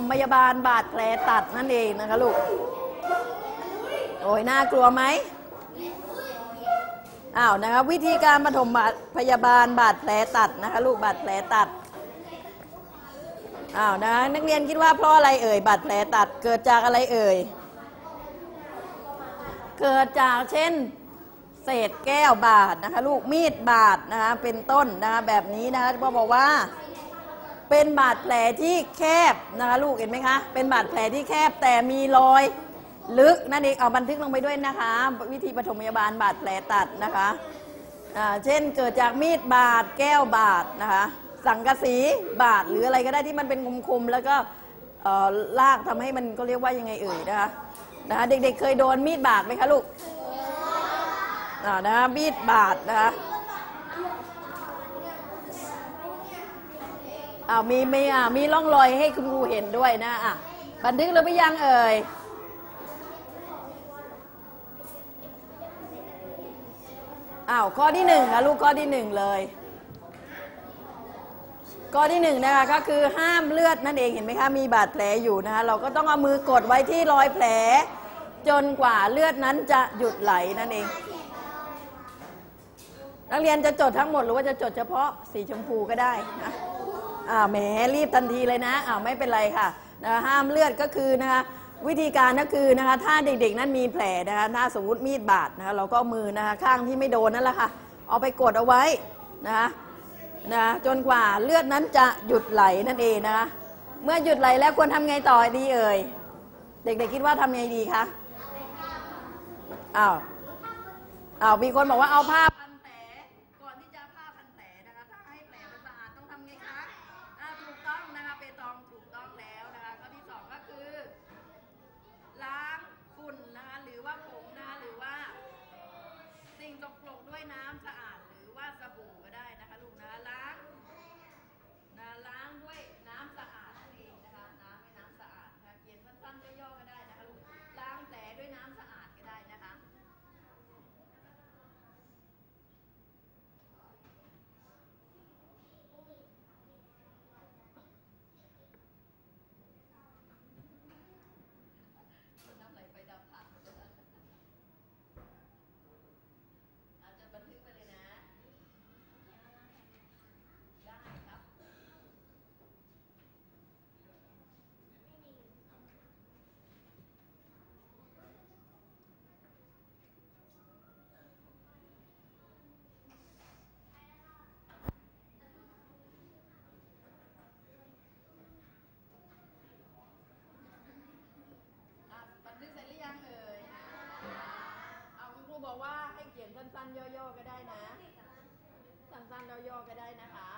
มพยาบาลบาดแผลตัดนั่นเองนะคะลูก โอ้ยน่ากลัวไหมอ้าวนะคะวิธีการปฐมพยาบาลบาดแผลตัดนะคะลูกบาดแผลตัดอ้าวนะคะนักเรียนคิดว่าเพราะอะไรเอ่ยบาดแผลตัดเกิดจากอะไรเอ่ยเกิดจากเช่นเศษแก้วบาดนะคะลูกมีดบาดนะคะเป็นต้นนะคะแบบนี้นะคะพ่อบอกว่า เป็นบาดแผลที่แคบนะคะลูกเห็นไหมคะ เป็นบาดแผลที่แคบแต่มีรอยลึกนั่นเองเอาบันทึกลงไปด้วยนะคะ วิธีปฐมพยาบาลบาดแผลตัดนะคะเช่นเกิดจากมีดบาดแก้วบาดนะคะ สังกะสีบาดหรืออะไรก็ได้ที่มันเป็นคมๆแล้วก็ลากทำให้มันก็เรียกว่ายังไงเอ่ยนะคะนะคะเด็กๆเคยโดนมีดบาดไหมคะลูกอ่านะคะมีดบาดนะคะ อ้าวมีมีอะมีร่องรอยให้คุณครูเห็นด้วยนะอะบันทึกหรือไม่ยังเอ่ยอ้าวข้อที่หนึ่งค่ะลูกข้อที่หนึ่งเลย ข้อที่หนึ่งนะคะก็คือห้ามเลือดนั่นเองเห็นไหมคะมีบาดแผลอยู่นะคะเราก็ต้องเอามือกดไว้ที่รอยแผล จนกว่าเลือดนั้นจะหยุดไหลนั่นเอง นักเรียนจะจดทั้งหมดหรือว่าจะจดเฉพาะสีชมพูก็ได้นะ อ่าแหมรีบทันทีเลยนะอ่าไม่เป็นไรค่ะนะห้ามเลือดก็คือนะคะวิธีการก็คือนะคะถ้าเด็กๆ นั้นมีแผลนะคะถ้าสมมติมีดบาดนะคะเราก็มือนะคะข้างที่ไม่โดนนั่นแหละค่ะ เอาไปกดเอาไว้นะคะนะจนกว่าเลือดนั้นจะหยุดไหลนั่นเองนะคะเมื่อหยุดไหลแล้วควรทำไงต่อดีเอ่ยเด็กๆคิดว่าทำไงดีคะอ้าวอ้าวมีคนบอกว่าเอาผ้าพันแผลก่อนที่จะผ้าพันแผลนะคะถ้าให้แผลมันสะอาดต้องทำไงคะ อ่าถูกต้องนะคะเปตองถูกต้องแล้วนะคะข้อที่สองก็คือ ล้างฝุ่นนะคะหรือว่าผงนะคะหรือว่า สิ่งสกปรกด้วยน้ำสะอาด หรือว่าสบู่ก็ได้นะคะลูกนะล้างนะล้างด้วยน้ำสะอาดนั่นเองนะคะน้ำด้วยน้ำสะอาดนะคะเขียนสั้นๆย่อๆก็ได้นะคะลูกล้างแผลด้วยน้ำสะอาดก็ได้นะคะ น้ำไหลไปดับผ่านอาจจะบันทึกไปเลยนะ ได้ครับ อะบันทึกเสร็จหรือยังเอ่ย เอาคุณครูบอกว่าให้เขียน สั้นๆย่อๆก็ได้นะ สั้นๆย่อๆก็ได้นะคะ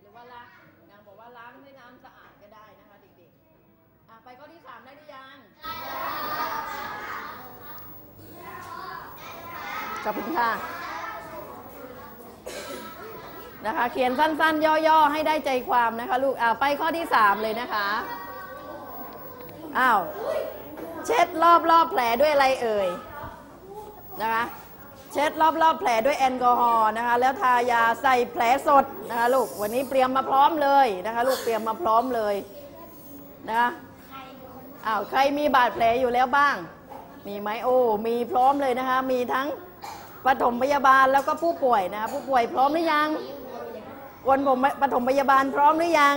หรือว่าล้างนางบอกว่าล้างด้วยน้ำสะอาดก็ได้นะคะเด็กๆอะไปข้อที่สามได้หรือยังขอบคุณค่ะนะคะ เขียนสั้นๆ ย่อๆ ให้ได้ใจความนะคะลูกอ่าไปข้อที่สามเลยนะคะอ้าวเช็ดรอบรอบๆแผลด้วยอะไรเอ่ยนะคะ เช็ดรอบรอบๆแผลด้วยแอลกอฮอล์นะคะ แล้วทายาใส่แผลสดนะคะลูกวันนี้เตรียมมาพร้อมเลยนะคะ ลูกเตรียมมาพร้อมเลยนะคะอ้าวใครมีบาดแผลอยู่แล้วบ้าง มีไหมโอ้มีพร้อมเลยนะคะ มีทั้งปฐมพยาบาลแล้วก็ผู้ป่วยนะคะผู้ป่วยพร้อมหรือยังคนผมปฐมพยาบาลพร้อมหรือยัง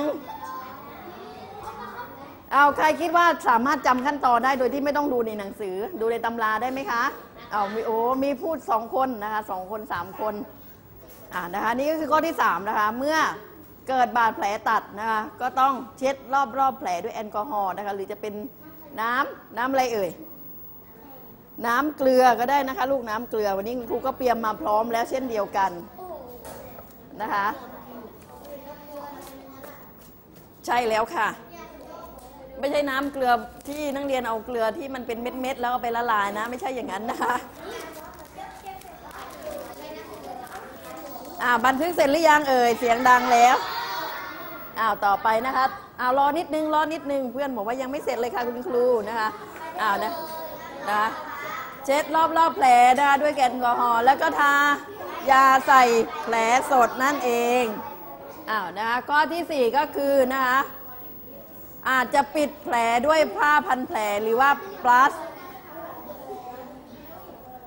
เอาใครคิดว่าสามารถจำขั้นตอนได้โดยที่ไม่ต้องดูในหนังสือ ดูในตำราได้ไหมคะ เอามีโอ้มีพูดสองคนนะคะสองคนสามคนอ่านะคะนี่ก็คือข้อที่สามนะคะเมื่อเกิดบาดแผลตัดนะคะก็ต้องเช็ดรอบรอบๆแผลด้วยแอลกอฮอล์นะคะหรือจะเป็นน้ำน้ำอะไรเอ่ยน้ำเกลือก็ได้นะคะ ลูกน้ำเกลือวันนี้คุณครูก็เตรียมมาพร้อมแล้วเช่นเดียวกันนะคะ ใช่แล้วค่ะ ไม่ใช่น้ำเกลือที่นักเรียนเอาเกลือที่มันเป็นเม็ดๆแล้วเอาไปละลายนะ ไม่ใช่อย่างนั้นนะคะอ่าบันทึกเสร็จหรือยังเอ่ยเสียงดังแล้วอ้าวต่อไปนะคะอ้าวรอนิดนึงรอนิดนึงเพื่อนบอกว่ายังไม่เสร็จเลยค่ะคุณครูนะคะอ้าวนะนะเช็ดรอบๆแผลนะคะด้วยแอลกอฮอล์แล้วก็ทายาใส่แผลสดนั่นเองอ้าวนะคะข้อที่สี่ก็คือนะคะ อาจจะปิดแผลด้วยผ้าพันแผลหรือว่าปลาส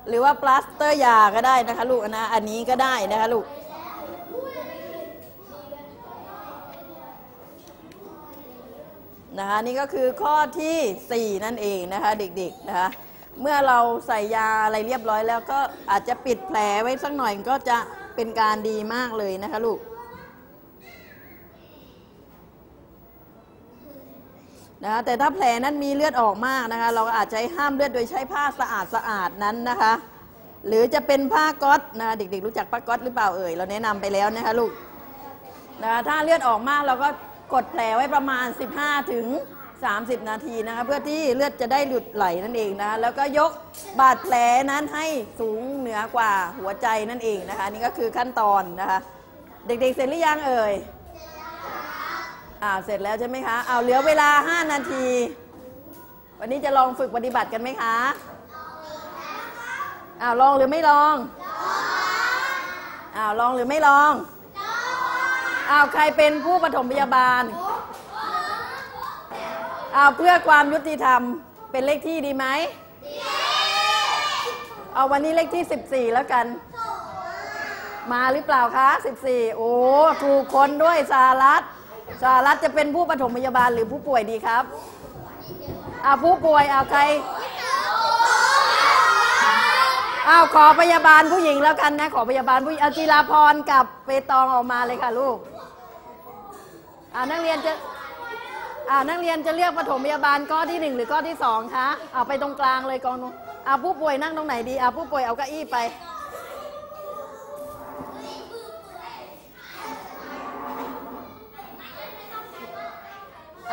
หรือว่าปลาสเตอร์ยาก็ได้นะคะลูกนะอันนี้ก็ได้นะคะลูกนะคะนี่ก็คือข้อทีสี่ 4 นั่นเองนะคะเด็กๆนะคะเมื่อเราใส่ยาอะไรเรียบร้อยแล้วก็อาจจะปิดแผลไว้สักหน่อยก็จะเป็นการดีมากเลยนะคะลูก นะคะแต่ถ้าแผลนั้นมีเลือดออกมากนะคะ เราก็อาจจะห้ามเลือดโดยใช้ผ้าสะอาดสะอาดๆนั้นนะคะ หรือจะเป็นผ้าก๊อตนะคะเด็กๆ รู้จักผ้าก๊อตหรือเปล่าเอ่ยเราแนะนำไปแล้วนะคะลูกนะคะถ้าเลือดออกมากเราก็กดแผลไว้ประมาณ 15ถึง30 นาทีนะคะเพื่อที่เลือดจะได้หลุดไหลนั่นเองนะคะแล้วก็ยกบาดแผลนั้นให้สูงเหนือกว่าหัวใจนั่นเองนะคะนี่ก็คือขั้นตอนนะคะ เด็กๆเสร็จหรือยังเอ่ย อ่าเสร็จแล้วใช่ไหมคะเอาเหลือเวลา 5 นาที วันนี้จะลองฝึกปฏิบัติกันไหมคะอ้าวลองหรือไม่ลองอ้าวลองหรือไม่ลองอ้าวใครเป็นผู้ปฐมพยาบาลอ้าวเพื่อความยุติธรรมเป็นเลขที่ดีไหมเอาวันนี้เลขที่ 14 แล้วกัน มาหรือเปล่าคะ 14 โอ้ถูกคนด้วยสารัต สารัตจะเป็นผู้ปฐมพยาบาลหรือผู้ป่วยดีครับอ้าวผู้ป่วยอ้าวใครอ้าวขอพยาบาลผู้หญิงแล้วกันนะ ขอพยาบาลผู้เอาจิราพรกับเปตองออกมาเลยค่ะลูกอ่านักเรียนจะอ่านักเรียนจะเรียกปฐมพยาบาลข้อที่หนึ่งหรือข้อที่สองคะเอาไปตรงกลางเลยกองนู้นอ่าผู้ป่วยนั่งตรงไหนดีอ่าผู้ป่วยเอาเก้าอี้ไป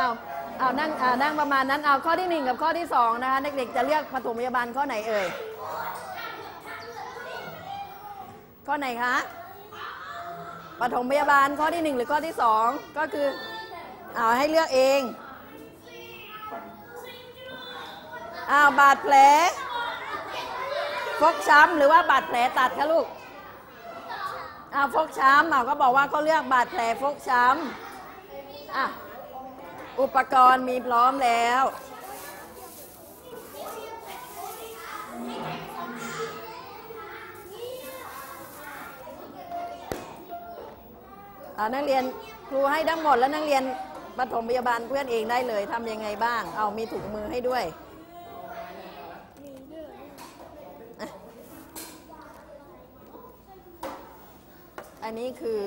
เอาเอานั่งอ่านั่งประมาณนั้นเอาข้อที่หนึ่งกับข้อที่สองนะคะเด็กๆจะเรียกปฐมพยาบาลข้อไหนเอ่ยข้อไหนคะปฐมพยาบาลข้อที่หนึ่งหรือข้อที่สองก็คือเอาให้เลือกเองอาบาดแผลฟกช้ำหรือว่าบาดแผลตัดคะลูกอ้าวฟกช้ำอ้าวก็บอกว่าเขาเลือกบาดแผลฟกช้ำอะ อุปกรณ์มีพร้อมแล้ว นักเรียนครูให้ทั้งหมดแล้วนักเรียนปฐมพยาบาลเพื่อนเองได้เลยทำยังไงบ้าง เอามีถุงมือให้ด้วยอันนี้คือ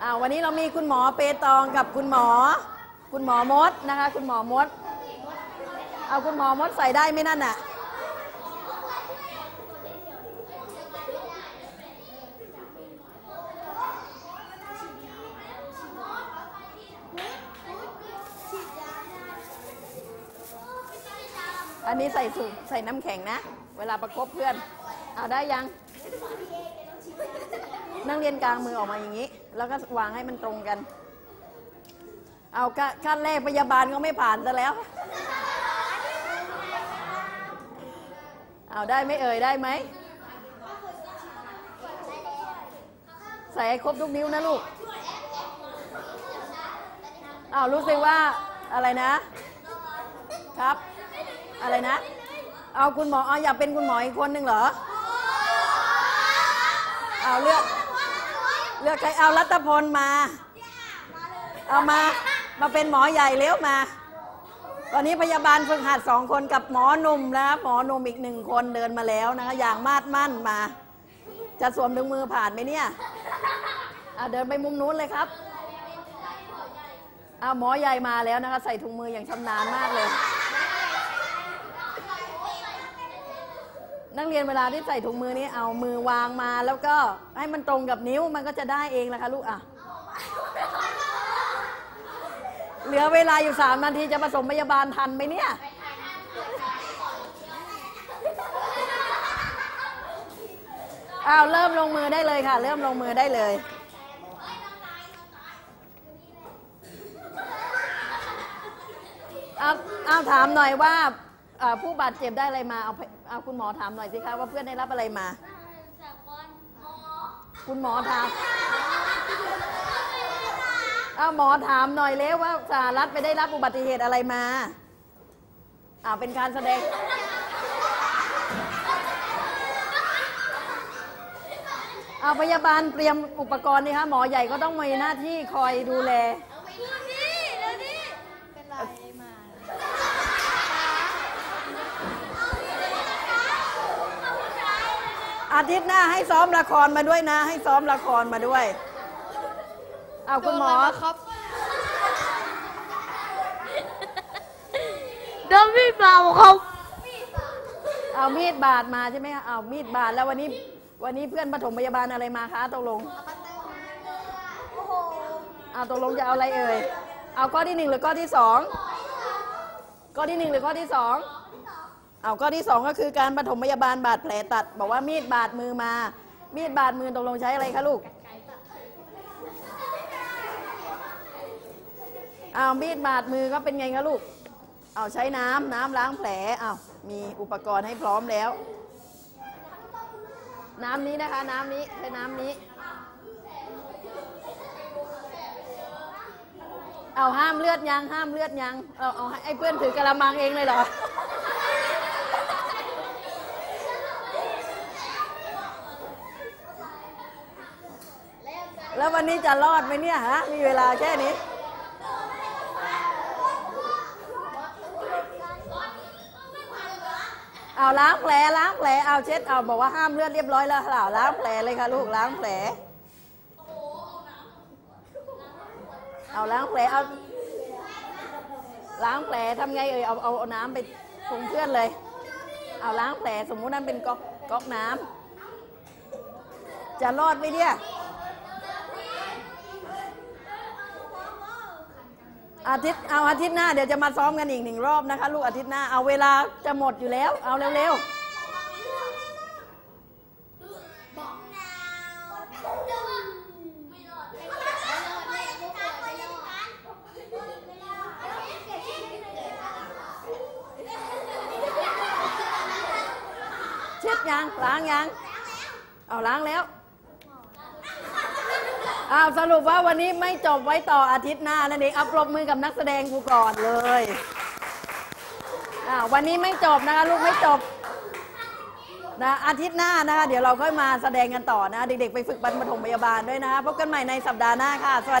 อ่า วันนี้เรามีคุณหมอเปตองกับคุณหมอ คุณหมอมดนะคะ คุณหมอมด เอาคุณหมอมดใส่ได้ไหมนั่นน่ะอันนี้ใส่สูใส่น้ำแข็งนะ เวลาประคบเพื่อน เอาได้ยัง นั่งเรียนกลางมือออกมาอย่างนี้ แล้วก็วางให้มันตรงกัน เอากะขั้นแรกพยาบาลก็ไม่ผ่านซะแล้ว เอาได้ไหมเอ่ยได้ไหม ใส่ครบทุกนิ้วนะลูกอ้าวรู้สึกว่าอะไรนะ ครับ อะไรนะ เอาคุณหมอเอาอยากเป็นคุณหมออีกคนหนึ่งเหรอ เอาเลือก เลือกใครเอารัตพลมา เอามา มาเป็นหมอใหญ่เร็วมา ตอนนี้พยาบาลฝึกหัดสองคนกับหมอหนุ่มนะครับหมอหนุ่มอีกหนึ่งคนเดินมาแล้วนะคะอย่างมาดมั่นมา จะสวมถุงมือผ่านไหมเนี่ยอะเดินไปมุมนู้นเลยครับเอาหมอใหญ่มาแล้วนะคะใส่ถุงมืออย่างชำนาญมากเลย นักเรียนเวลาที่ใส่ถุงมือนี้เอามือวางมา แล้วก็ให้มันตรงกับนิ้วมันก็จะได้เองนะคะลูกอะเหลือเวลาอยู่สามนาทีจะผสมพยาบาลทันไหมเนี่ยอ้าวเริ่มลงมือได้เลยค่ะ เริ่มลงมือได้เลยเอาเอาถามหน่อยว่า ผู้บาดเจ็บได้อะไรมาเอาเอาคุณหมอถามหน่อยสิคะว่าเพื่อนได้รับอะไรมา จากบอลหมอ คุณหมอถามเอาหมอถามหน่อยแล้วว่าสหรัฐไปได้รับอุบัติเหตุอะไรมาอ่าเป็นการแสดงเอาพยาบาลเตรียมอุปกรณ์นี่คะหมอใหญ่ก็ต้องมีหน้าที่คอยดูแล เป็นไรมา อาทิตย์หน้าให้ซ้อมละครมาด้วยนะ ให้ซ้อมละครมาด้วย เอาคุณหมอครับโดนพี่เปล่าครับ เอามีดบาดมาใช่ไหมคะเอามีดบาดแล้ววันนี้ วันนี้เพื่อนปฐมพยาบาลอะไรมาคะตกลงโอ้โหเอาตกลงจะเอาอะไรเอ่ย เอาข้อที่หนึ่งหรือข้อที่สอง ข้อที่หนึ่งหรือข้อที่สอง เอาข้อที่สองก็คือการปฐมพยาบาลบาดแผลตัด บอกว่ามีดบาดมือมา มีดบาดมือตกลงใช้อะไรคะลูกเอามีดบาดมือก็เป็นไงคะลูก เอาใช้น้ำน้ำล้างแผลเอามีอุปกรณ์ให้พร้อมแล้ว น้ำนี้นะคะ น้ำนี้ใช้น้ำนี้ เอาห้ามเลือดยังห้ามเลือดยังเอาเอาให้ไอ้เพื่อนถือกระมังเองเลยเหรอ แล้ววันนี้จะรอดไหมเนี่ยฮะ มีเวลาแค่นี้เอาล้างแผลล้างแผลเอาเช็ดเอาบอกว่าห้ามเลือดเรียบร้อยแล้วค่ะล้างแผลเลยค่ะลูกล้างแผล เอาล้างแผลเอาล้างแผลทำไงเอ่ยเอาเอาเอาน้ำไปตรงเพื่อนเลย เอาล้างแผลสมมุตินั่นเป็นก๊อกก๊อกน้ำจะรอดไหมเนี่ย อาทิตย์เอาอาทิตย์หน้าเดี๋ยวจะมาซ้อมกันอีกหนึ่งรอบนะคะ ลูกอาทิตย์หน้าเอาเวลาจะหมดอยู่แล้ว เอาเร็วๆเช็ดยังล้างยังเอาล้างแล้ว อ้าวสรุปว่าวันนี้ไม่จบไว้ต่ออาทิตย์หน้านั่นเองเอาปรบมือกับนักแสดงกูก่อนเลยอ้าววันนี้ไม่จบนะคะลูกไม่จบนะอาทิตย์หน้านะคะเดี๋ยวเราค่อยมาแสดงกันต่อนะเด็กๆไปฝึกบรรปฐมพยาบาลด้วยนะคะพบกันใหม่ในสัปดาห์หน้าค่ะสวัสดี